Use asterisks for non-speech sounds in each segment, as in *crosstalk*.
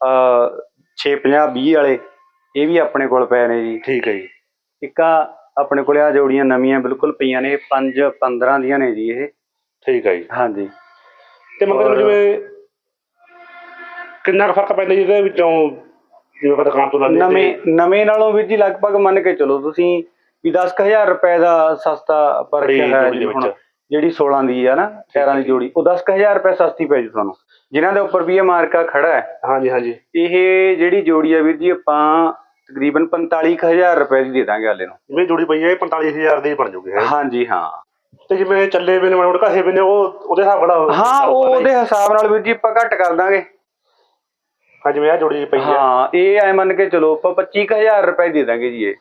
ਅ 650 20 ਵਾਲੇ ਇਹ ਵੀ ਆਪਣੇ ਕੋਲ ਪਏ ਨੇ ਜੀ। ਠੀਕ ਹੈ ਜੀ। ਇੱਕ ਆ ਆਪਣੇ ਕੋਲ ਆ ਜੋੜੀਆਂ ਨਵੀਆਂ ਬਿਲਕੁਲ ਪਈਆਂ ਨੇ 5 15 ਦੀਆਂ ਨੇ ਜੀ ਇਹ। ਠੀਕ ਹੈ ਜੀ। ਹਾਂਜੀ। ਤੇ ਮਤਲਬ ਜਿਵੇਂ ਕਿੰਨਾ ਕੁ ਫ਼ਰਕ ਪੈਂਦਾ ਜੀ ਇਹਦੇ ਵਿੱਚੋਂ ਜਿਵੇਂ ਆਪਾਂ ਦੁਕਾਨ ਤੋਂ ਲੈਂਦੇ ਨਵੇਂ ਨਵੇਂ ਨਾਲੋਂ ਵੀ ਜੀ ਲਗਭਗ ਮੰਨ ਕੇ ਚਲੋ ਤੁਸੀਂ ਵੀ 10000 ਰੁਪਏ ਦਾ ਸਸਤਾ ਪਰ ਹੈ। ਜਿਹੜੀ 16 ਦੀ ਆ ਨਾ ਟਾਇਰਾਂ ਦੀ ਜੋੜੀ ਉਹ 10000 ਰੁਪਏ ਸਸਤੀ ਪੈ ਜੂ ਤੁਹਾਨੂੰ। ਜਿਨ੍ਹਾਂ ਦੇ ਉੱਪਰ ਵੀ ਇਹ ਮਾਰਕਾ ਖੜਾ ਹੈ। ਹਾਂਜੀ ਹਾਂਜੀ। ਇਹ ਜਿਹੜੀ ਜੋੜੀ ਆ ਵੀਰ ਜੀ ਆਪਾਂ ਤਕਰੀਬਨ 45000 ਰੁਪਏ ਦੀ ਦੇ ਦਾਂਗੇ ਹਾਲੇ ਨੂੰ। ਜਿਵੇਂ ਜੋੜੀ ਪਈ ਹੈ 45000 ਦੀ ਬਣ ਜੂਗੀ ਹਾਂਜੀ ਹਾਂ। ਤੇ ਜਿਵੇਂ ਚੱਲੇ ਬਿਨੇ ਮਨੋੜ ਘਸੇ ਬਿਨੇ ਉਹ ਉਹਦੇ ਹਿਸਾਬ ਨਾਲ ਹਾਂ ਉਹਦੇ ਹਿਸਾਬ ਨਾਲ ਵੀਰ ਜੀ ਆਪਾਂ ਘੱਟ ਕਰ ਦਾਂਗੇ। ਹਾਂ ਜਿਵੇਂ ਆ ਜੋੜੀ ਪਈ ਹੈ। ਹਾਂ ਇਹ ਐ ਮੰਨ ਕੇ ਚਲੋ ਆਪਾਂ 25000 ਰੁਪਏ ਦੇ ਦਾਂਗੇ ਜੀ ਇਹ।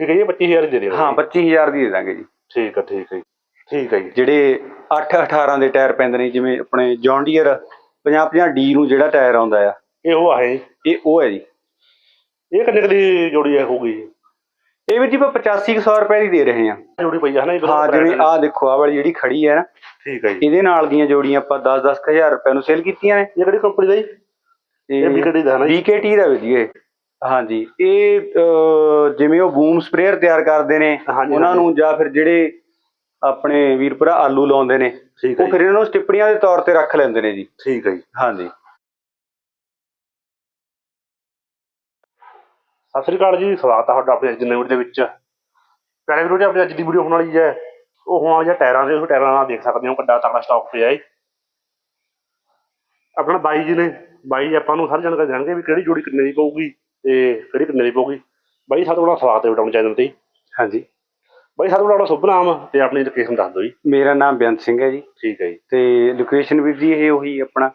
ਠੀਕ ਹੈ ਜੀ 25000 ਦੇ ਦੇਵਾਂਗੇ ਹਾਂ 25000 ਦੀ ਦੇ ਦਾਂਗੇ ਜੀ। ਠੀਕ ਹੈ ਠੀਕ ਹੈ ਠੀਕ ਹੈ ਜੀ। ਜਿਹੜੇ 8 18 ਦੇ ਟਾਇਰ ਪੈਂਦੇ ਨੇ ਜਿਵੇਂ ਆਪਣੇ ਜੌਂਡੀਅਰ 50-50 ਡੀ ਨੂੰ ਜਿਹੜਾ ਟਾਇਰ ਆਉਂਦਾ ਆ। ਇਹ ਉਹ ਆ ਇਹ? ਉਹ ਹੈ ਜੀ। ਇਹ ਕਿੰਨੇ ਕੁ ਦੀ ਜੋੜੀ ਹੈ ਹੋਊਗੀ? ਇਹ ਵੀ ਜੀ ਆਪਾਂ 8500 ਰੁਪਏ ਦੀ ਦੇ ਰਹੇ ਹਾਂ। ਜੋੜੀ ਪਈ ਹੈ ਨਾ ਹਾਂ ਜਿਹੜੀ ਆ ਦੇਖੋ ਆ ਵਾਲੀ ਜਿਹੜੀ ਖੜੀ ਹੈ ਨਾ ਠੀਕ ਹੈ ਜੀ। ਇਹਦੇ ਨਾਲ ਦੀਆਂ ਜੋੜੀਆਂ ਆਪਾਂ 10-10000 ਰੁਪਏ ਨੂੰ ਸੇਲ ਕੀਤੀਆਂ ਨੇ। ਇਹ ਕਿਹੜੀ ਕੰਪਨੀ ਦਾ ਜੀ? ਇਹ ਬੀਕੇਟੀ ਦਾ ਨਾ ਬੀਕੇਟੀ ਦਾ ਵੀ ਇਹ। ਹਾਂਜੀ ਇਹ ਜਿਵੇਂ ਉਹ ਬੂਮ ਸਪਰੇਅਰ ਤਿਆਰ ਕਰਦੇ ਨੇ ਉਹਨਾਂ ਨੂੰ ਜਾਂ ਫਿਰ ਜਿਹੜੇ ਆਪਣੇ ਵੀਰਪੁਰਾ ਆਲੂ ਲਾਉਂਦੇ ਨੇ। ਠੀਕ ਹੈ ਉਹ ਫਿਰ ਇਹਨਾਂ ਨੂੰ ਸਟਿੱਪਣੀਆਂ ਦੇ ਤੌਰ ਤੇ ਰੱਖ ਲੈਂਦੇ ਨੇ ਜੀ। ਠੀਕ ਹੈ ਜੀ। ਹਾਂਜੀ। ਸਤਿ ਸ੍ਰੀ ਅਕਾਲ ਜੀ ਸਵਾਗਤ ਹੈ ਤੁਹਾਡਾ ਆਪਣੇ ਅੱਜ ਦੀ ਵੀਡੀਓ ਦੇ ਵਿੱਚ। ਪਿਆਰੇ ਵੀਰੋ ਜੀ ਆਪਣੀ ਅੱਜ ਦੀ ਵੀਡੀਓ ਹੋਣ ਵਾਲੀ ਹੈ ਉਹ ਹੋਣ ਵਾਲੀ ਹੈ ਟਾਇਰਾਂ ਦੇ ਉਹ ਟਾਇਰਾਂ ਨਾਲ ਦੇਖ ਸਕਦੇ ਹੋ ਕਿੱਡਾ ਤਕੜਾ ਸਟਾਕ ਪਿਆ ਹੈ ਆਪਣਾ ਬਾਈ ਜੀ ਨੇ ਬਾਈ ਆਪਾਂ ਨੂੰ ਸਾਰੀ ਜਾਣਕਾਰੀ ਦੇਣਗੇ ਵੀ ਕਿਹੜੀ ਜੋੜੀ ਕਿੰਨੇ ਦੀ ਪਊਗੀ ਤੇ ਕਿਹੜੀ ਕਿੰਨੇ ਦੀ ਪਊਗੀ। ਬਾਈ ਸਾਡੇ ਕੋਲ ਸਵਾਗਤ ਹੈ ਵੀਡੀਓ ਚੈਨਲ ਤੇ। ਹਾਂਜੀ। ਬਾਈ ਸਾਡੇ ਕੋਲ ਆਪਣਾ ਸ਼ੁਭ ਨਾਮ ਤੇ ਆਪਣੀ ਲੋਕੇਸ਼ਨ ਦੱਸ ਦਿਓ ਜੀ। ਮੇਰਾ ਨਾਮ ਬੇਅੰਤ ਸਿੰਘ ਹੈ ਜੀ। ਠੀਕ ਹੈ ਜੀ। ਤੇ ਲੋਕੇਸ਼ਨ ਵੀ ਜੀ ਇਹ ਉਹੀ ਆਪਣਾ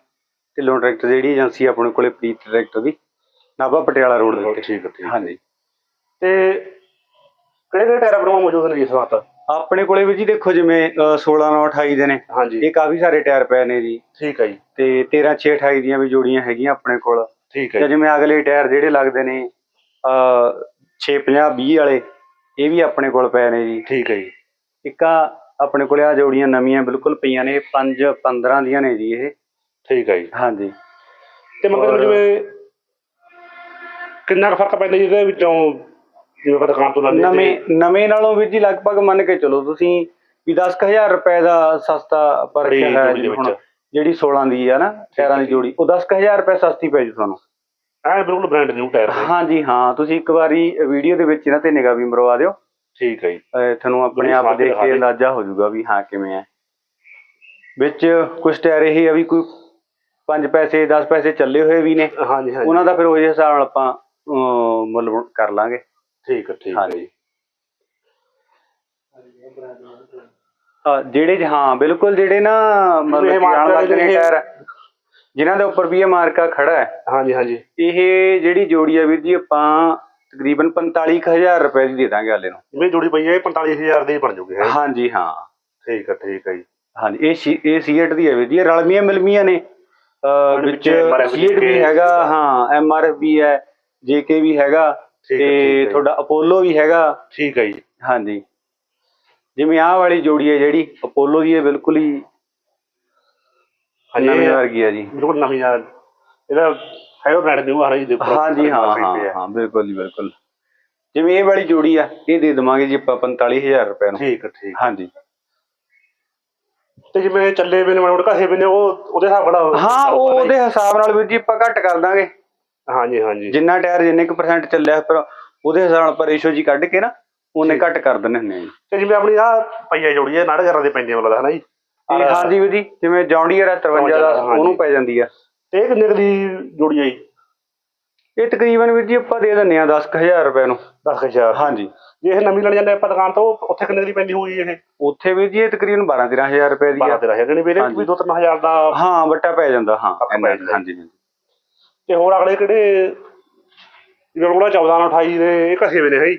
ਢਿੱਲੋਂ ਟਰੈਕਟਰ ਜਿਹੜੀ ਏਜੰਸੀ ਆਪਣੇ ਕੋਲੇ ਪ੍ਰੀਤ ਟਰੈਕਟਰ ਦੀ ਨਾਭਾ ਪਟਿਆਲਾ ਰੋਡ ਦੇ ਉੱਤੇ। ਠੀਕ ਹੈ ਠੀਕ। ਹਾਂਜੀ। ਤੇ ਕਿਹੜੇ ਕਿਹੜੇ ਟਾਇਰ ਆਪਣੇ ਕੋਲ ਮੌਜੂਦ ਨੇ ਜੀ ਇਸ ਵਕਤ? ਆਪਣੇ ਕੋਲੇ ਵੀ ਜੀ ਦੇਖੋ ਜਿਵੇਂ ਅਹ, 16 9 28 ਦੇ ਨੇ। ਹਾਂਜੀ। ਇਹ ਕਾਫੀ ਸਾਰੇ ਟਾਇਰ ਪਏ ਨੇ ਜੀ। ਠੀਕ ਹੈ ਜੀ। ਤੇ 13 6 28 ਦੀਆਂ ਵੀ ਜੋੜੀਆਂ ਹੈਗੀਆਂ ਆਪਣੇ ਕੋਲ। ਠੀਕ ਹੈ ਜਿਵੇਂ ਅਗਲੇ ਟਾਇਰ ਜਿਹੜੇ ਲੱਗਦੇ ਨੇ ਅ 650 20 ਵਾਲੇ ਇਹ ਵੀ ਆਪਣੇ ਕੋਲ ਪਏ ਨੇ ਜੀ। ਠੀਕ ਹੈ ਜੀ। ਇੱਕ ਆ ਆਪਣੇ ਕੋਲੇ ਆ ਜੋੜੀਆਂ ਨਵੀਆਂ ਬਿਲਕੁਲ ਪਈਆਂ ਨੇ 5 15 ਦੀਆਂ ਨੇ ਜੀ ਇਹ। ਠੀਕ ਹੈ ਜੀ। ਹਾਂਜੀ। ਤੇ ਮਤਲਬ ਔਰ- ਜਿਵੇਂ ਕਿੰਨਾ ਕੁ ਫ਼ਰਕ ਪੈਂਦਾ ਜੀ ਇਹਦੇ ਵਿੱਚੋਂ? ਜਿਵੇਂ ਆਪਾਂ ਦੁਕਾਨ ਤੋਂ ਲੈਂਦੇ ਨਵੇਂ ਨਵੇਂ ਨਾਲੋਂ ਵੀ ਜੀ ਲਗਭਗ ਮੰਨ ਕੇ ਚਲੋ ਤੁਸੀਂ ਵੀ 10000 ਰੁਪਏ ਦਾ ਸਸਤਾ ਪਰ ਬੜੀ ਹੈ ਜੋੜੀ ਦੇ ਜੀ ਹੁਣ ਵਿੱਚ। ਜਿਹੜੀ 16 ਦੀ ਆ ਨਾ ਟਾਇਰਾਂ ਦੀ ਜੋੜੀ ਉਹ 10000 ਰੁਪਏ ਸਸਤੀ ਪੈ ਜੂ ਤੁਹਾਨੂੰ। ਐ ਬਿਲਕੁਲ ਬ੍ਰਾਂਡ ਨਿਊ ਟਾਇਰ ਨੇ ਹਾਂਜੀ ਹਾਂ ਤੁਸੀਂ ਇੱਕ ਵਾਰੀ ਵੀਡੀਓ ਦੇ ਵਿੱਚ ਇਹਨਾਂ ਤੇ ਨਿਗਾਹ ਵੀ ਮਰਵਾ ਦਿਓ। ਠੀਕ ਹੈ ਜੀ। ਅਹ ਤੁਹਾਨੂੰ ਆਪਣੇ ਆਪ ਦੇਖ ਕੇ। ਅੰਦਾਜ਼ਾ ਹੋ ਜਾਊਗਾ ਵੀ ਹਾਂ ਕਿਵੇਂ ਹੈ। ਵਿੱਚ ਕੁਝ ਟਾਇਰ ਇਹ ਆ ਵੀ ਕੋਈ 5 ਪੈਸੇ 10 ਪੈਸੇ ਚੱਲੇ ਹੋਏ ਵੀ ਨੇ। ਹਾਂਜੀ ਹਾਂਜੀ। ਉਹਨਾਂ ਦਾ ਫਿਰ ਉਹਦੇ ਹਿਸਾਬ ਨਾਲ ਆਪਾਂ ਅਹ, ਮੁੱਲ ਕਰ ਲਾਂਗੇ। ਠੀਕ ਹੈ ਠੀਕ ਹੈ ਹਾਂਜੀ। ਜੀ। ਹਾਂ, ਜਿਹੜੇ ਜ- ਹਾਂ ਬਿਲਕੁਲ ਜਿਹੜੇ ਨਾ ਮਤਲਬ ਇਹ ਕਿ ਨੇ ਜਿਹੜੇ- ਟਾਇਰ ਜਿਨ੍ਹਾਂ ਦੇ ਉੱਪਰ ਵੀ ਇਹ ਮਾਰਕਾ ਖੜਾ ਹੈ। ਹਾਂਜੀ ਹਾਂਜੀ। ਇਹ ਜਿਹੜੀ ਜੋੜੀ ਆ ਵੀਰ ਜੀ ਆਪਾਂ ਤਕਰੀਬਨ 45000 ਰੁਪਏ ਦੀ ਦੇ ਦਾਂਗੇ ਹਾਲੇ ਨੂੰ। ਜਿਵੇਂ ਜੋੜੀ ਪਈ ਹੈ ਇਹ 45000 ਦੀ ਬਣ ਜੂਗੀ? ਹਾਂਜੀ ਹਾਂ। ਠੀਕ ਹੈ ਠੀਕ ਹੈ ਜੀ। ਹਾਂਜੀ ਇਹ ਇਹ ਸੀਟ ਦੀ ਹੈ ਵੀਰ ਜੀ ਇਹ ਰਲਮੀਆਂ ਮਿਲਮੀਆਂ ਨੇ। ਵਿੱਚ ਸੀਟ ਵੀ ਹੈਗਾ ਹਾਂ ਐਮਆਰਐਫ ਵੀ ਹੈ ਜੇਕੇ ਵੀ ਹੈਗਾ ਤੇ। ਤੁਹਾਡਾ ਅਪੋਲੋ ਵੀ ਹੈਗਾ। ਠੀਕ ਹੈ ਜੀ। ਹਾਂਜੀ। ਜਿਵੇਂ ਆਹ ਵਾਲੀ ਜੋੜੀ ਹੈ ਜਿਹੜੀ ਅਪੋਲੋ ਦੀ ਹੈ ਬਿਲਕੁਲ ਹੀ ਹਾਂਜੀ, ਨਵੀਂ ਇਹ- ਵਰਗੀ ਹੈ ਜੀ। ਬਿਲਕੁਲ ਨਵੀਂ ਆ। ਇਹਦਾ ਹੈਗਾ ਬ੍ਰਾਂਡ ਨਿਊ ਆ ਰਹੀ ਦੇ ਉੱਪਰ ਹਾਂਜੀ ਹਾਂ ਹਾਂ ਹਾਂ ਬਿਲਕੁਲ ਜੀ ਬਿਲਕੁਲ। ਜਿਵੇਂ ਇਹ ਵਾਲੀ ਜੋੜੀ ਆ ਇਹ ਦੇ ਦਵਾਂਗੇ ਜੀ ਆਪਾਂ 45000 ਰੁਪਏ ਨੂੰ। ਠੀਕ ਹੈ ਠੀਕ ਹਾਂਜੀ ਤੇ ਜਿਵੇਂ ਚੱਲੇ ਵੀ ਨੇ ਮਾੜੇ ਘਸੇ ਵੀ ਨੇ ਉਹ ਉਹਦੇ ਹਿਸਾਬ ਨਾਲ ਹਾਂ ਉਹ ਉਹਦੇ ਹਿਸਾਬ ਨਾਲ ਵੀਰ ਜੀ ਆਪਾਂ ਘੱਟ ਕਰ ਦਾਂਗੇ। ਹਾਂਜੀ ਹਾਂਜੀ ਜਿੰਨਾ ਟਾਇਰ ਜਿੰਨੇ ਕੁ ਪਰਸੈਂਟ ਚੱਲਿਆ ਪਰ ਉਹਦੇ ਹਿਸਾਬ ਨਾਲ ਪਰ ਰੇਸ਼ੋ ਜੀ ਕੱਢ ਕੇ ਨਾ ਉਹਨੇ ਘੱਟ ਕਰ ਦਿੰਦੇ ਹੁੰਦੇ ਆ ਜੀ। ਤੇ ਜਿਵੇਂ ਆਪਣੀ ਆ ਪਈਆ ਜੋੜੀ ਹੈ ਨਾੜੇ ਘਰਾਂ ਦੇ ਪੈਂਦੇ ਮਤਲਬ ਹੈ ਨਾ ਜੀ? ਇਹ ਹਾਂਜੀ ਵੀਰ ਜੀ ਜਿਵੇਂ ਜੌਂਡੀਅਰ ਆ 53 ਦਾ। ਉਹਨੂੰ ਪੈ ਜਾਂਦੀ ਆ। ਤੇ ਇਹ ਕਿੰਨੇ ਕੁ ਦੀ ਜੋੜੀ ਹੈ ਜੀ? ਇਹ ਤਕਰੀਬਨ ਵੀਰ ਜੀ ਆਪਾਂ ਦੇ ਦਿੰਦੇ ਆ 10000 ਰੁਪਏ ਨੂੰ। 10000 ਹਾਂਜੀ ਜੇ। ਇਹ ਨਵੀਂ ਲੈਣ ਜਾਂਦੇ ਆਪਾਂ ਦੁਕਾਨ ਤੋਂ ਉੱਥੇ ਕਿੰਨੇ ਦੀ ਪੈਂਦੀ ਹੋਊਗੀ ਇਹ? ਉੱਥੇ ਵੀਰ ਜੀ ਇਹ ਤਕਰੀਬਨ 12 13000 ਰੁਪਏ ਦੀ 12 ਆ 13000 ਜਣੀ ਵੀਰੇ। ਵੀ 2-3000 ਦਾ ਹਾਂ ਵੱਟਾ ਪੈ ਜਾਂਦਾ ਹਾਂ। ਹਾਂਜੀ ਤੇ ਹੋਰ ਅਗਲੇ ਕਿਹੜੇ? ਕੋਲ 14 ਨਾਲ 28 ਦੇ ਇਹ ਘਸੇ ਵੇ ਨੇ ਹੈ ਜੀ?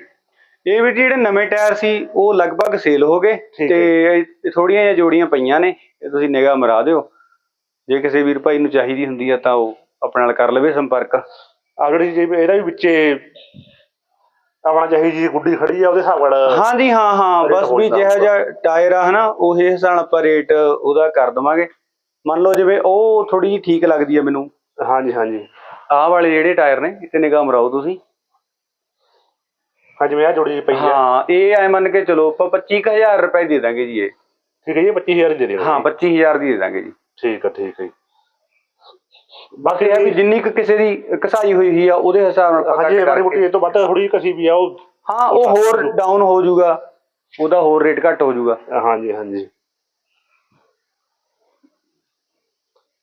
ਇਹ ਵੀ ਜਿਹੜੇ ਨਵੇਂ ਟਾਇਰ ਸੀ ਉਹ ਲਗਭਗ ਸੇਲ ਹੋ ਗਏ ਤੇ ਥੋੜੀਆਂ ਜਿਹੀਆਂ ਜੋੜੀਆਂ ਪਈਆਂ ਨੇ ਇਹ ਤੁਸੀਂ ਨਿਗਾਹ ਮਰਾ ਦਿਓ। ਜੇ ਕਿਸੇ ਵੀਰ ਭਾਈ ਨੂੰ ਚਾਹੀਦੀ ਹੁੰਦੀ ਆ ਤਾਂ ਉਹ ਆਪਣੇ ਨਾਲ ਕਰ ਲਵੇ ਸੰਪਰਕ। ਜਿਹੜੀ ਜੀ ਇਹਦਾ ਵੀ ਵਿੱਚੇ ਆਪਣਾ ਚਾਹੀ ਜੀ ਗੁੱਡੀ ਖੜੀ ਆ ਉਹਦੇ ਹਿਸਾਬ ਨਾਲ ਹਾਂਜੀ ਹਾਂ ਹਾਂ ਬਸ ਵੀ ਜਿਹੜਾ ਜਿਹਾ ਟਾਇਰ ਆ ਹਨਾ ਉਹ ਹਿਸਾਬ ਨਾਲ ਆਪਾਂ ਰੇਟ ਉਹਦਾ ਕਰ ਦਵਾਂਗੇ। ਮੰਨ ਲਓ ਜਿਵੇਂ ਉਹ ਥੋੜੀ ਜਿਹੀ ਠੀਕ ਲੱਗਦੀ ਆ ਮੈਨੂੰ। ਹਾਂਜੀ ਹਾਂਜੀ। ਆਹ ਵਾਲੇ ਜਿਹੜੇ ਟਾਇਰ ਨੇ ਇੱਥੇ ਨਿਗਾਹ ਮਰਾਓ ਤੁਸੀਂ। ਹਾਂ ਜਿਵੇਂ ਆ ਜੋੜੀ ਪਈ ਹੈ ਹਾਂ ਇਹ ਐ ਮੰਨ ਕੇ ਚਲੋ ਆਪਾਂ 25000 ਰੁਪਏ ਦੇ ਦਾਂਗੇ ਜੀ ਇਹ। ਠੀਕ ਹੈ ਜੀ 25000 ਦੇ ਦੇਣਾ ਹਾਂ 25000 ਦੀ ਦੇ ਦਾਂਗੇ ਜੀ। ਠੀਕ ਹੈ ਠੀਕ ਹੈ ਜੀ। ਬਾਕੀ ਇਹ ਆ ਵੀ ਜਿੰਨੀ ਕੁ ਕਿਸੇ ਦੀ ਕਸਾਈ ਹੋਈ ਹੋਈ ਆ ਉਹਦੇ ਹਿਸਾਬ ਨਾਲ ਆਪਾਂ ਹਾਂਜੀ ਘੱਟ ਮਾੜੀ ਕਰਕੇ- ਇਹ ਤੋਂ ਵੱਧ ਥੋੜੀ ਕਸੀ ਵੀ ਆ ਉਹ ਹਾਂ ਉਹ ਹੋਰ ਡਾਊਨ ਹੋ ਜਾਊਗਾ ਉਹਦਾ ਹੋਰ ਰੇਟ ਘੱਟ ਹੋ ਜਾਊਗਾ। ਹਾਂਜੀ ਹਾਂਜੀ।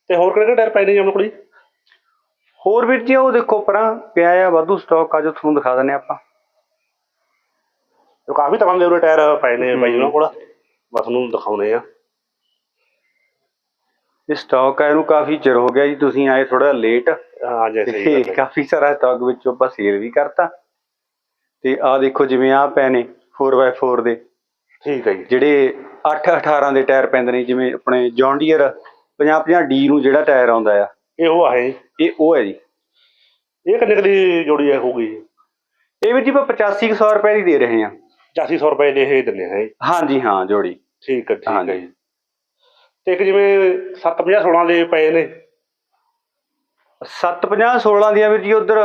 ਤੇ ਹੋਰ ਕਿਹੜੇ ਟਾਇਰ ਪਏ ਨੇ ਜੀ ਆਪਣੇ ਕੋਲ ਜੀ? ਹੋਰ ਵੀਰ ਜੀ ਉਹ ਦੇਖੋ ਪਰਾਂ ਪਿਆ ਆ ਵਾਧੂ ਸਟਾਕ ਆ ਜੋ ਤੁਹਾਨੂੰ ਦਿਖਾ ਦਿੰਨੇ ਆਪਾਂ। ਕਾਫੀ ਤਰ੍ਹਾਂ ਦੇ ਉਹਦੇ ਟਾਇਰ ਪਏ ਨੇ ਬਾਈ ਉਹਨਾਂ ਕੋਲ। ਬਸ ਤੁਹਾਨੂੰ ਦਿਖਾਉਣੇ ਆ। ਇਹ ਸਟਾਕ ਆ ਇਹਨੂੰ ਕਾਫੀ ਚਿਰ ਹੋ ਗਿਆ ਜੀ ਤੁਸੀਂ ਆਏ ਥੋੜਾ ਲੇਟ ਹਾਂ ਜੀ ਸਹੀ ਗੱਲ ਹੈ। *laughs* ਕਾਫੀ ਸਾਰਾ ਸਟਾਕ ਵਿੱਚੋਂ ਆਪਾਂ ਸੇਲ ਵੀ ਕਰਤਾ। ਤੇ ਆ ਦੇਖੋ ਜਿਵੇਂ ਆ ਪਏ ਨੇ 4x4 ਦੇ। ਠੀਕ ਹੈ ਜੀ। ਜਿਹੜੇ 8 18 ਦੇ ਟਾਇਰ ਪੈਂਦੇ ਨੇ ਜਿਵੇਂ ਆਪਣੇ ਜੌਨ ਡੀਅਰ 50 50 ਡੀ ਨੂੰ ਜਿਹੜਾ ਟਾਇਰ ਆਉਂਦਾ ਆ। ਇਹ ਉਹ ਆ ਇਹ। ਉਹ ਹੈ ਜੀ। ਇਹ ਕਿੰਨੇ ਕੁ ਦੀ ਜੋੜੀ ਹੈ ਹੋਊਗੀ ਇਹ ਵੀ ਜੀ ਆਪਾਂ 8500 ਰੁਪਏ ਦੀ ਦੇ ਰਹੇ ਹਾਂ। 8500 ਰੁਪਏ ਦੇ ਇਹ ਦਿੰਦੇ ਹੈ ਹਾਂਜੀ ਹਾਂ ਜੋੜੀ। ਠੀਕ ਹੈ ਠੀਕ ਹੈ ਹਾਂਜੀ। ਜੀ। ਤੇ ਇੱਕ ਜਿਵੇਂ 750 16 ਦੇ ਪਏ ਨੇ। 750 16 ਦੀਆਂ ਵੀਰ ਜੀ ਉਧਰ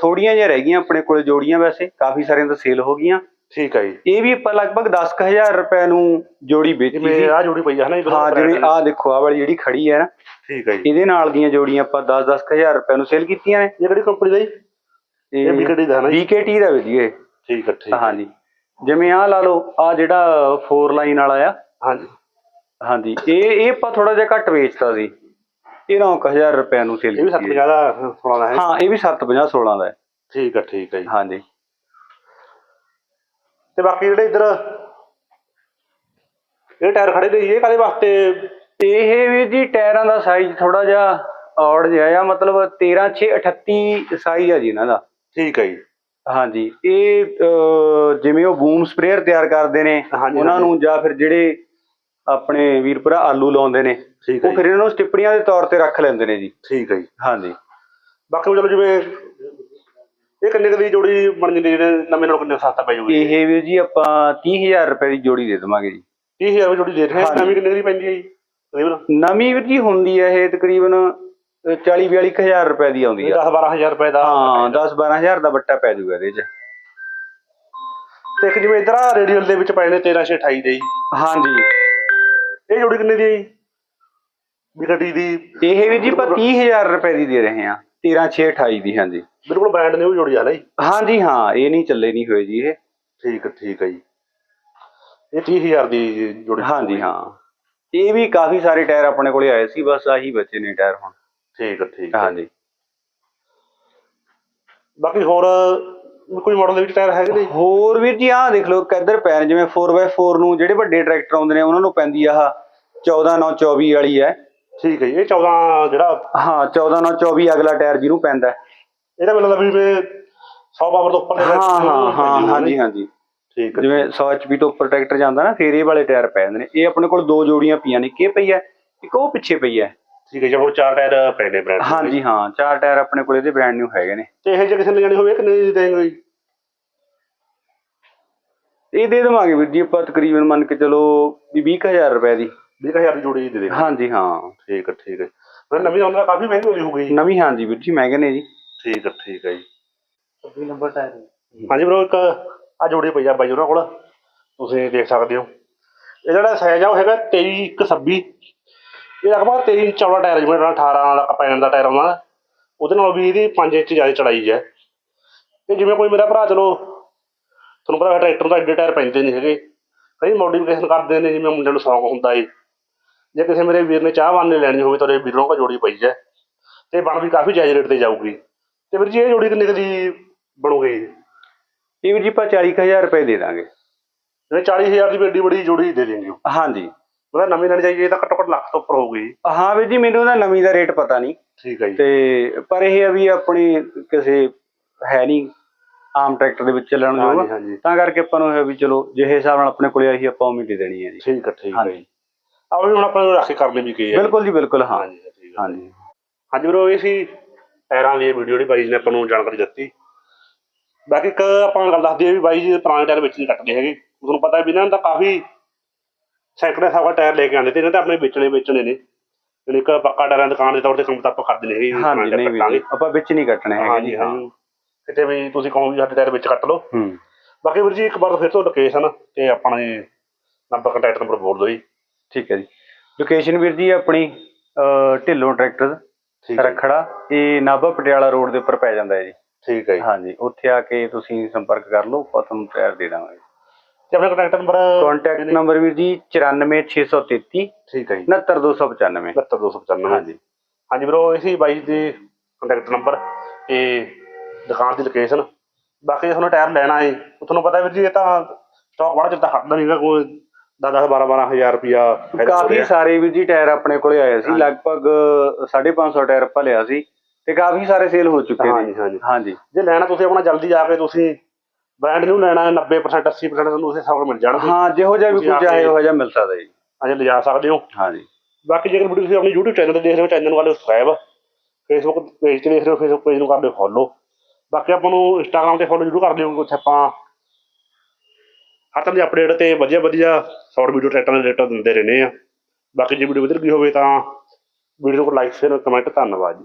ਥੋੜੀਆਂ ਜਿਹੀਆਂ ਰਹਿ ਗਈਆਂ ਆਪਣੇ ਕੋਲੇ ਜੋੜੀਆਂ ਵੈਸੇ। ਕਾਫੀ ਸਾਰੀਆਂ ਤਾਂ ਸੇਲ ਹੋ ਗਈਆਂ। ਠੀਕ ਹੈ ਜੀ। ਇਹ ਵੀ ਆਪਾਂ ਲਗਭਗ 10000 ਰੁਪਏ ਨੂੰ ਜੋੜੀ ਵੇਚੀ ਜਿਵੇਂ ਸੀ। ਆ ਜੋੜੀ ਪਈ ਹੈ ਨਾ ਜੀ, ਹਾਂ ਜਿਵੇਂ ਆਹ ਦੇਖੋ ਆਹ ਵਾਲੀ ਜਿਹੜੀ ਖੜੀ ਹੈ ਨਾ। ਠੀਕ ਹੈ ਜੀ। ਇਹਦੇ ਨਾਲ ਦੀਆਂ ਜੋੜੀਆਂ ਆਪਾਂ 10-10000 ਰੁਪਏ ਨੂੰ ਸੇਲ ਕੀਤੀਆਂ ਨੇ। ਇਹ ਕਿਹੜੀ ਕੰਪਨੀ ਦਾ ਜੀ? ਇਹ BKT ਦਾ ਹੈ ਨਾ ਜੀ? BKT ਦਾ ਵੀਰ ਜੀ ਇਹ। ਠੀਕ ਹੈ ਠੀਕ ਹੈ। ਹਾਂਜੀ। ਜਿਵੇਂ ਆਹ ਲਾ ਲਓ ਆਹ ਜਿਹੜਾ 4 ਲਾਈਨ ਵਾਲਾ ਆ। ਹਾਂਜੀ। ਹਾਂਜੀ ਇਹ ਇਹ ਆਪਾਂ ਥੋੜਾ ਜਿਹਾ ਘੱਟ ਵੇਚਤਾ ਸੀ। ਇਹ 9000 ਰੁਪਏ ਨੂੰ ਸੇਲ ਇਹ ਵੀ ਕੀਤੀ 750 ਹੈ। ਦਾ 16 ਦਾ ਹੈ। ਹਾਂ ਇਹ ਵੀ 750 16 ਦਾ ਹੈ। ਠੀਕ ਹੈ ਠੀਕ ਹੈ ਜੀ। ਹਾਂਜੀ। ਤੇ ਬਾਕੀ ਜਿਹੜੇ ਇੱਧਰ ਇਹ ਟਾਇਰ ਖੜੇ ਨੇ ਜੀ, ਇਹ ਕਾਦੇ ਵਾਸਤੇ? ਇਹ ਵੀ ਜੀ ਟਾਇਰਾਂ ਦਾ ਸਾਈਜ਼ ਥੋੜਾ ਜਿਹਾ ਔੜ ਜਿਹਾ ਆ ਮਤਲਬ 13 6 38 ਸਾਈਜ਼ ਆ ਜੀ ਇਹਨਾਂ ਦਾ। ਠੀਕ ਹੈ ਜੀ। ਹਾਂਜੀ ਇਹ ਅਹ, ਜਿਵੇਂ ਉਹ ਬੂਮ ਸਪਰੇਅਰ ਤਿਆਰ ਕਰਦੇ ਨੇ ਹਾਂਜੀ, ਉਹਨਾਂ। ਨੂੰ ਜਾਂ ਫਿਰ ਜਿਹੜੇ ਆਪਣੇ ਵੀਰ ਭਰਾ ਆਲੂ ਲਾਉਂਦੇ ਨੇ ਠੀਕ ਹੈ ਉਹ ਫਿਰ ਇਹਨਾਂ ਨੂੰ ਸਟਿੱਪਣੀਆਂ ਦੇ ਤੌਰ ਤੇ ਰੱਖ ਲੈਂਦੇ ਨੇ ਜੀ। ਠੀਕ ਹੈ ਜੀ। ਹਾਂਜੀ। ਬਾਕੀ ਚਲੋ ਜਿਵੇਂ ਇਹ ਕਿੰਨੇ ਕੁ ਦੀ ਜੋੜੀ ਬਣ ਜਾਂਦੀ ਜਿਹੜੇ ਨਵੇਂ ਨਾਲ ਕਿੰਨੇ ਸਸਤਾ ਪੈ ਜੂਗੀ ਇਹ ਵੀ ਜੀ ਆਪਾਂ 30000 ਰੁਪਏ ਦੀ ਜੋੜੀ ਦੇ ਦੇਵਾਂਗੇ ਜੀ। 30000 ਦੀ ਜੋੜੀ ਦੇ ਰਹੇ ਹਾਂ। ਨਵੀਂ ਕਿੰਨੇ ਦੀ ਪੈਂਦੀ ਹੈ ਜੀ? ਤਕਰੀਬਨ? ਨਵੀਂ ਵੀਰ ਜੀ ਹੁੰਦੀ ਹੈ ਇਹ ਤਕਰੀਬਨ 40 42000 ਰੁਪਏ ਦੀ ਆਉਂਦੀ ਆ। 10 12000 ਰੁਪਏ ਦਾ। ਹਾਂ 10 12000 ਦਾ ਬੱਟਾ ਪੈ ਜਾਊਗਾ ਇਹਦੇ 'ਚ। ਤੇ ਇੱਕ ਜਿਵੇਂ ਇਧਰ ਆ ਰੇਡੀਅਲ ਦੇ ਵਿੱਚ ਪਏ ਨੇ 1328 ਦੇ ਜੀ। ਹਾਂਜੀ। ਇਹ ਜੋੜੀ ਕਿੰਨੇ ਦੀ ਹੈ ਜੀ? ਬਿਕਟੀ ਦੀ ਇਹ ਵੀ ਜੀ ਆਪਾਂ 30000 ਰੁਪਏ ਦੀ ਦੇ ਰਹੇ ਹਾਂ 13628 ਦੀ ਹਾਂਜੀ। ਬਿਲਕੁਲ ਬ੍ਰਾਂਡ ਨਿਊ ਜੋੜੀ ਆ ਨਾ ਜੀ। ਹਾਂਜੀ ਹਾਂ ਇਹ ਨਹੀਂ ਚੱਲੇ ਨਹੀਂ ਹੋਏ ਜੀ ਇਹ। ਠੀਕ ਠੀਕ ਹੈ ਜੀ। ਇਹ 30000 ਦੀ ਜੋੜੀ ਹਾਂਜੀ ਹਾਂ। ਇਹ ਵੀ ਕਾਫੀ ਸਾਰੇ ਟਾਇਰ ਆਪਣੇ ਕੋਲੇ ਆਏ ਸੀ ਬਸ ਆਹੀ ਬਚੇ ਨੇ ਟਾਇਰ ਹੁਣ। ਠੀਕ ਹੈ ਠੀਕ ਹੈ ਹਾਂਜੀ। ਬਾਕੀ ਹੋਰ ਵੀ ਕੋਈ ਮਾਡਲ ਦੇ ਵਿੱਚ ਟਾਇਰ ਹੈਗੇ ਨੇ? ਹੋਰ ਵੀਰ ਜੀ ਆਹ ਦੇਖ ਲਓ ਕਿੱਧਰ ਪੈਣ ਜਿਵੇਂ 4x4 ਨੂੰ ਜਿਹੜੇ ਵੱਡੇ ਟਰੈਕਟਰ ਆਉਂਦੇ ਨੇ ਉਹਨਾਂ ਨੂੰ ਪੈਂਦੀ ਆਹ 14924 ਵਾਲੀ ਹੈ। ਠੀਕ ਹੈ ਜੀ ਇਹ 14 ਜਿਹੜਾ ਹਾਂ 14924 ਅਗਲਾ ਟਾਇਰ ਜਿਹਨੂੰ ਪੈਂਦਾ ਹੈ। ਇਹਦਾ ਲੱਗਦਾ ਵੀ ਜਿਵੇਂ 100 ਪਾਵਰ ਤੋਂ ਉੱਪਰ ਦੇ ਹਾਂ ਹਾਂ ਹਾਂ ਹਾਂਜੀ ਹਾਂਜੀ। ਠੀਕ ਹੈ ਜਿਵੇਂ 100 HP ਤੋਂ ਉੱਪਰ ਟਰੈਕਟਰ ਜਾਂਦਾ ਨਾ ਫੇਰ ਇਹ ਵਾਲੇ ਟਾਇਰ ਪੈ ਜਾਂਦੇ ਨੇ। ਇਹ ਆਪਣੇ ਕੋਲ ਦੋ ਜੋੜੀਆਂ ਪਈਆਂ ਨੇ ਇਹ ਪਈ ਹੈ ਇੱਕ ਉਹ ਪਿੱਛੇ ਪਈ ਹੈ। ਠੀਕ ਹੈ ਜੀ ਹੁਣ ਚਾਰ ਟਾਇਰ ਪਏ ਨੇ ਬ੍ਰਾਂਡ ਹਾਂਜੀ ਹਾਂ ਚਾਰ ਟਾਇਰ ਆਪਣੇ ਕੋਲ ਇਹਦੇ ਬ੍ਰਾਂਡ ਨਿਊ ਹੈਗੇ ਨੇ। ਤੇ ਇਹ ਜੇ ਕਿਸੇ ਨੇ ਜਾਣੀ ਹੋਵੇ ਕਿੰਨੇ ਦੀ ਦੇਣਗੇ ਜੀ ਇਹ ਦੇ ਦੇਵਾਂਗੇ ਵੀਰ ਜੀ ਆਪਾਂ ਤਕਰੀਬਨ ਮੰਨ ਕੇ ਚਲੋ ਵੀ 20000 ਰੁਪਏ ਦੀ। 20000 ਦੀ ਜੋੜੀ ਦੇ ਦੇਣਗੇ ਹਾਂਜੀ ਹਾਂ। ਠੀਕ ਹੈ ਠੀਕ ਹੈ। ਮੈਂ ਨਵੀਂ ਉਹਨਾਂ ਦਾ ਕਾਫੀ ਮਹਿੰਗੀ ਹੋਈ ਹੋਊਗੀ ਨਵੀਂ ਹਾਂਜੀ ਵੀਰ ਜੀ ਮਹਿੰਗੇ ਨੇ ਜੀ। ਠੀਕ ਹੈ ਠੀਕ ਹੈ ਜੀ। 26 ਨੰਬਰ ਟਾਇਰ ਹਾਂਜੀ ਬ్రో ਇੱਕ ਆ ਜੋੜੀ ਪਈ ਆ ਬਾਈ ਉਹਨਾਂ ਕੋਲ। ਤੁਸੀਂ ਦੇਖ ਸਕਦੇ ਹੋ। ਇਹ ਜਿਹੜਾ ਸਾਈਜ਼ ਆ ਉਹ ਹੈਗਾ 2326 ਇਹ ਲਗਭਗ 23 ਇੰਚ ਚੌੜਾ ਟਾਇਰ ਜਿਵੇਂ 18 ਵਾਲਾ ਪੈਣ ਦਾ ਟਾਇਰ ਆਉਂਦਾ ਨਾ, ਉਹਦੇ ਨਾਲ ਵੀ ਇਹਦੀ 5 ਇੰਚ ਜ਼ਿਆਦਾ ਚੜਾਈ ਹੈ। ਤੇ ਜਿਵੇਂ ਕੋਈ ਮੇਰਾ ਭਰਾ ਚਲੋ ਤੁਹਾਨੂੰ ਪਤਾ ਟਰੈਕਟਰ ਤਾਂ ਐਡੇ ਟਾਇਰ ਪੈਂਦੇ ਨਹੀਂ ਹੈਗੇ। ਕਈ ਮੋਡੀਫਿਕੇਸ਼ਨ ਕਰਦੇ ਨੇ ਜਿਵੇਂ ਮੁੰਡੇ ਨੂੰ ਸ਼ੌਂਕ ਹੁੰਦਾ ਏ। ਜੇ ਕਿਸੇ ਮੇਰੇ ਵੀਰ ਨੇ ਚਾਹ ਵਾਨੇ ਲੈਣੀ ਹੋਵੇ ਤਾਂ ਇਹ ਵੀਰੋਂ ਕੋ ਜੋੜੀ ਪਈ ਹੈ। ਤੇ ਬਣ ਵੀ ਕਾਫੀ ਜਾਇਜ਼ ਰੇਟ ਤੇ ਜਾਊਗੀ। ਤੇ ਵੀਰ ਜੀ ਇਹ ਜੋੜੀ ਕਿੰਨੇ ਦੀ ਬਣੂਗੀ? ਇਹ ਵੀਰ ਜੀ ਆਪਾਂ 40000 ਰੁਪਏ ਦੇ ਦਾਂਗੇ। ਜਿਵੇਂ 40000 ਦੀ ਐਡੀ ਬੜੀ ਜੋੜੀ ਦੇ ਉਹ ਹਾਂਜੀ। ਮਤਲਬ ਨਵੀਂ ਲੈਣੀ ਚਾਹੀਏ ਤਾਂ ਘੱਟੋ ਘੱਟ ਲੱਖ ਤੋਂ ਉੱਪਰ ਹੋਊਗੀ। ਹਾਂ ਵੀਰ ਜੀ ਮੈਨੂੰ ਉਹਦਾ ਨਵੀਂ ਦਾ ਰੇਟ ਪਤਾ ਨਹੀਂ। ਠੀਕ ਹੈ ਜੀ। ਤੇ ਪਰ ਇਹ ਆ ਵੀ ਆਪਣੀ ਕਿਸੇ ਹੈ ਨਹੀਂ ਆਮ ਟਰੈਕਟਰ ਦੇ ਵਿੱਚ ਚੱਲਣ ਹਾਂਜੀ ਤਾਂ ਕਰਕੇ ਆਪਾਂ ਨੂੰ ਇਹ ਆ ਵੀ ਚਲੋ ਜਿਹੇ ਹਿਸਾਬ ਨਾਲ ਆਪਣੇ ਕੋਲੇ ਆਹੀ ਆਪਾਂ ਉਮੀਦ ਦੇ ਦੇਣੀ ਹੈ ਜੀ। ਠੀਕ ਹੈ ਠੀਕ ਹੈ ਹਾਂਜੀ। ਜੀ। ਆਹ ਵੀ ਹੁਣ ਆਪਾਂ ਨੂੰ ਰੱਖ ਕੇ ਕਰਨੀ ਵੀ ਕੀ ਹੈ। ਬਿਲਕੁਲ ਜੀ ਬਿਲਕੁਲ ਹਾਂ। ਹਾਂਜੀ ਠੀਕ ਹੈ। ਹਾਂਜੀ। ਹਾਂਜੀ ਵੀਰੋ ਇਹ ਸੀ ਟਾਇਰਾਂ ਦੀ ਵੀਡੀਓ ਜਿਹੜੀ ਬਾਈ ਜੀ ਨੇ ਆਪਾਂ ਨੂੰ ਜਾਣਕਾਰੀ ਦਿੱਤੀ। ਬਾਕੀ ਇੱਕ ਆਪਾਂ ਨੂੰ ਗੱਲ ਦੱਸ ਦਈਏ ਵੀ ਬਾਈ ਜੀ ਦੇ ਪੁਰਾਣੇ ਟਾਇਰ ਵਿੱਚ ਨਹੀਂ ਕੱਟਦੇ ਹੈਗੇ। ਤੁਹਾਨੂੰ ਪਤਾ ਵੀ ਇਹਨਾਂ ਨੇ ਤਾਂ ਕਾਫੀ ਸੈਂਕੜੇ ਸਾਵਾ ਟਾਇਰ ਲੈ ਕੇ ਆਉਂਦੇ ਤੇ ਇਹਨਾਂ ਤਾਂ ਆਪਣੇ ਵੇਚਣੇ ਵੇਚਣੇ ਨੇ। ਜਿਹੜੀ ਇੱਕ ਪੱਕਾ ਟਾਇਰਾਂ ਦੀ ਦੁਕਾਨ ਦੇ ਤੌਰ ਤੇ ਕੰਮ ਤਾਂ ਆਪਾਂ ਕਰਦੇ ਨਹੀਂ ਹੈਗੇ ਹਾਂਜੀ ਨਹੀਂ ਜੀ ਆਪਾਂ ਵਿੱਚ ਨਹੀਂ ਕੱਟਣੇ ਹੈਗੇ ਜੀ ਹਾਂ। ਕਿਤੇ ਵੀ ਤੁਸੀਂ ਕਹੋ ਵੀ ਸਾਡੇ ਟਾਇਰ ਵਿੱਚ ਕੱਟ ਲਓ। ਹੂੰ। ਬਾਕੀ ਵੀਰ ਜੀ ਇੱਕ ਵਾਰ ਫਿਰ ਤੋਂ ਲੋਕੇਸ਼ਨ ਤੇ ਆਪਣੇ ਨੰਬਰ ਕੰਟੈਕਟ ਨੰਬਰ ਬੋਲ ਦਿਓ ਜੀ। ਠੀਕ ਹੈ ਜੀ। ਲੋਕੇਸ਼ਨ ਵੀਰ ਜੀ ਆਪਣੀ ਢਿੱਲੋਂ ਟਰੈਕਟਰ। ਰਖੜਾ ਇਹ ਨਾਭਾ ਪਟਿਆਲਾ ਰੋਡ ਦੇ ਉੱਪਰ ਪੈ ਜਾਂਦਾ ਹੈ ਜੀ। ਠੀਕ ਹੈ ਜੀ। ਹਾਂਜੀ ਉੱਥੇ ਆ ਕੇ ਤੁਸੀਂ ਸੰਪਰਕ ਕਰ ਲਓ ਆਪਾਂ ਤੁਹਾਨੂੰ ਟਾਇਰ ਦੇ ਦਾਂਗੇ। ਤੇ ਆਪਣਾ ਕੰਟੈਕਟ ਨੰਬਰ ਕੰਟੈਕਟ ਨੰਬਰ ਵੀਰ ਜੀ 94633 ਠੀਕ ਹੈ ਜੀ। 69295 70295 ਹਾਂਜੀ। ਹਾਂਜੀ ਵੀਰੋ ਇਸੀ ਬਾਈ ਦੇ ਕੰਟੈਕਟ ਨੰਬਰ ਤੇ ਦੁਕਾਨ ਦੀ ਲੋਕੇਸ਼ਨ ਬਾਕੀ ਤੁਹਾਨੂੰ ਟਾਇਰ ਲੈਣਾ ਹੈ ਤੁਹਾਨੂੰ ਪਤਾ ਵੀਰ ਜੀ ਇਹ ਤਾਂ ਸਟਾਕ ਬੜਾ ਚਿਰ ਤਾਂ ਖੜਦਾ ਨਹੀਂਗਾ ਕੋਈ 10 10 12 12000 ਰੁਪਿਆ ਕਾਫੀ ਸਾਰੇ ਵੀਰ ਜੀ ਟਾਇਰ ਆਪਣੇ ਕੋਲੇ ਆਏ ਸੀ ਲਗਭਗ 550 ਟਾਇਰ ਆਪਾਂ ਲਿਆ ਸੀ ਤੇ ਕਾਫੀ ਸਾਰੇ ਸੇਲ ਹੋ ਚੁੱਕੇ ਨੇ। ਹਾਂਜੀ। ਹਾਂਜੀ। ਜੇ ਲੈਣਾ ਤੁਸੀਂ ਆਪਣਾ ਜਲਦੀ ਜਾ ਕੇ ਤੁਸੀਂ ਬ੍ਰਾਂਡ ਨੂੰ ਲੈਣਾ ਹੈ 90% 80% ਤੁਹਾਨੂੰ ਉਸੇ ਹਿਸਾਬ ਨਾਲ ਮਿਲ ਜਾਣਗੇ। ਹਾਂ ਜਿਹੋ ਜਿਹਾ ਵੀ ਕੁਝ ਆ ਚਾਹੇ ਕੇ- ਉਹ ਜਿਹਾ ਮਿਲ ਸਕਦਾ ਜੀ। ਅਜੇ ਲਿਜਾ ਸਕਦੇ ਹੋ। ਹਾਂਜੀ। ਬਾਕੀ ਜੇਕਰ ਵੀਡੀਓ ਤੁਸੀਂ ਆਪਣੀ YouTube ਚੈਨਲ ਤੇ ਦੇਖ ਰਹੇ ਹੋ ਚੈਨਲ ਨੂੰ ਕਰ ਲਿਓ ਸਬਸਕ੍ਰਾਈਬ Facebook ਪੇਜ ਤੇ ਦੇਖ ਰਹੇ ਹੋ Facebook ਪੇਜ ਨੂੰ ਕਰ ਲਿਓ ਫੋਲੋ ਬਾਕੀ ਆਪਾਂ ਨੂੰ Instagram ਤੇ ਫੋਲੋ ਜ਼ਰੂਰ ਕਰ ਲਿਓ ਉੱਥੇ ਆਪਾਂ ਹਰ ਤਰ੍ਹਾਂ ਦੀ ਅਪਡੇਟ ਤੇ ਵਧੀਆ ਵਧੀਆ ਸ਼ਾਰਟ ਵੀਡੀਓ ਟਰੈਕਟਰ ਦੇ ਰਿਲੇਟਡ ਦਿੰਦੇ ਰਹਿੰਦੇ ਆ। ਬਾਕੀ ਜੇ ਵੀਡੀਓ ਵਧੀਆ ਲੱਗੀ ਹੋਵੇ ਤਾਂ ਵੀਡੀਓ ਨੂੰ ਲਾਈਕ ਸ਼ੇਅਰ ਕਮੈਂਟ ਧੰਨਵਾਦ ਜੀ।